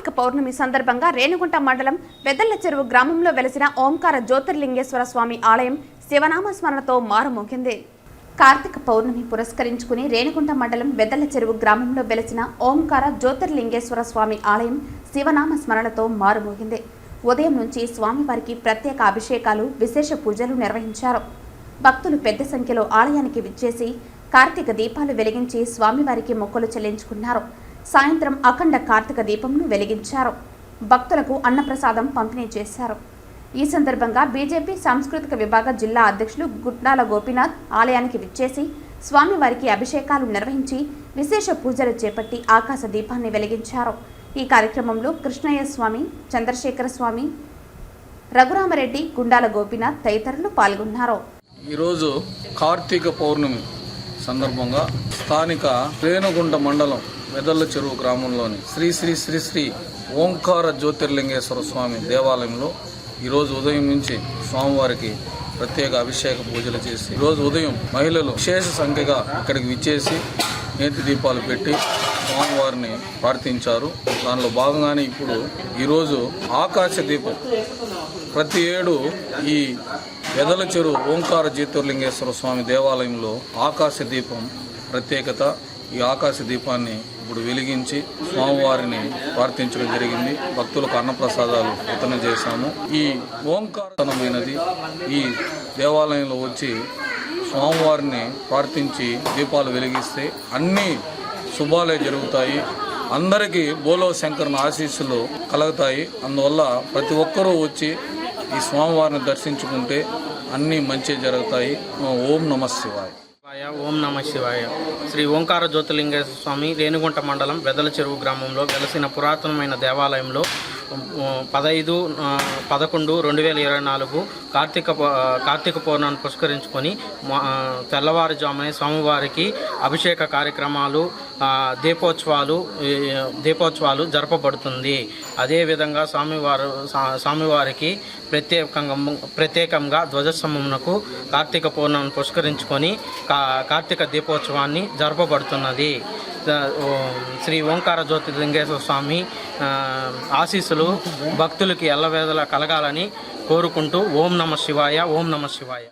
కార్తీక పౌర్ణమి సందర్భంగా రేణుగుంట మండలం పెద్దల చెరువు గ్రామంలో వెలసిన ఓంకార జ్యోతిర్లింగేశ్వర స్వామి ఆలయం శివనామ స్మరణతో మారుమోగింది. కార్తీక పౌర్ణమి పురస్కరించుకుని రేణుగుంట మండలం వెదల చెరువు గ్రామంలో వెలసిన ఓంకార జ్యోతిర్లింగేశ్వర స్వామి ఆలయం శివనామ స్మరణతో మారుమోగింది. ఉదయం నుంచి స్వామివారికి ప్రత్యేక అభిషేకాలు విశేష పూజలు నిర్వహించారు. భక్తులు పెద్ద సంఖ్యలో ఆలయానికి విచ్చేసి కార్తీక దీపాలు వెలిగించి స్వామివారికి మొక్కలు చెల్లించుకున్నారు. సాయంత్రం అఖండ కార్తీక దీపంను వెలిగించారు. భక్తులకు అన్నప్రసాదం పంపిణీ చేశారు. ఈ సందర్భంగా బీజేపీ సాంస్కృతిక విభాగ జిల్లా అధ్యక్షులు గుట్నాల గోపీనాథ్ ఆలయానికి విచ్చేసి స్వామివారికి అభిషేకాలు నిర్వహించి విశేష పూజలు చేపట్టి ఆకాశ దీపాన్ని వెలిగించారు. ఈ కార్యక్రమంలో కృష్ణయ్య స్వామి చంద్రశేఖర స్వామి రఘురామరెడ్డి గుండాల గోపీనాథ్ తదితరులు పాల్గొన్నారు. ఈరోజు కార్తీక పౌర్ణమి సందర్భంగా స్థానిక రేణుగుంట మండలం మెదళ్ళ చెరువు గ్రామంలోని శ్రీ శ్రీ శ్రీ శ్రీ ఓంకార జ్యోతిర్లింగేశ్వర స్వామి దేవాలయంలో ఈరోజు ఉదయం నుంచి స్వామివారికి ప్రత్యేక అభిషేక పూజలు చేసి ఈరోజు ఉదయం మహిళలు విశేష సంఖ్యగా ఇక్కడికి విచ్చేసి నేతి దీపాలు పెట్టి స్వామివారిని ప్రార్థించారు. దానిలో భాగంగానే ఇప్పుడు ఈరోజు ఆకాశ దీపం. ప్రతి ఏడు ఈ వెదల చెరువు ఓంకార జ్యోతిర్లింగేశ్వర స్వామి దేవాలయంలో ఆకాశ దీపం ప్రత్యేకత ఈ ఆకాశ దీపాన్ని ఇప్పుడు వెలిగించి స్వామివారిని ప్రార్థించడం జరిగింది. భక్తులకు అన్నప్రసాదాలు వితరణ చేశాము. ఈ ఓంకారతనమైనది ఈ దేవాలయంలో వచ్చి స్వామివారిని ప్రార్థించి దీపాలు వెలిగిస్తే అన్ని శుభాలే జరుగుతాయి. అందరికీ బోలో శంకరుని ఆశీస్సులు కలుగుతాయి. అందువల్ల ప్రతి ఒక్కరూ వచ్చి ఈ స్వామివారిని దర్శించుకుంటే అన్నీ మంచి జరుగుతాయి. ఓం నమ శివాయ్. ఓం నమ శివాయ. శ్రీ ఓంకార జ్యోతిలింగేశ్వర స్వామి రేణుగుంట మండలం బెదల చెరువు గ్రామంలో వెలసిన పురాతనమైన దేవాలయంలో పదహైదు పదకొండు రెండు వేల ఇరవై నాలుగు కార్తీక కార్తీక పౌర్ణాన్ని పురస్కరించుకొని మా- తెల్లవారుజామునే స్వామివారికి అభిషేక కార్యక్రమాలు దీపోత్సవాలు దీపోత్సవాలు జరపబడుతుంది. అదేవిధంగా స్వామివారు స్వామివారికి ప్రత్యేకంగా ప్రత్యేకంగా ధ్వజస్తంభమునకు కార్తీక పౌర్ణమిని పురస్కరించుకొని కా కార్తీక దీపోత్సవాన్ని జరపబడుతున్నది. శ్రీ ఓంకార జ్యోతి లింగేశ్వర స్వామి ఆశీస్సులు భక్తులకి ఎల్లవేదల కలగాలని కోరుకుంటూ ఓం నమ శివాయ ఓం నమ శివాయ.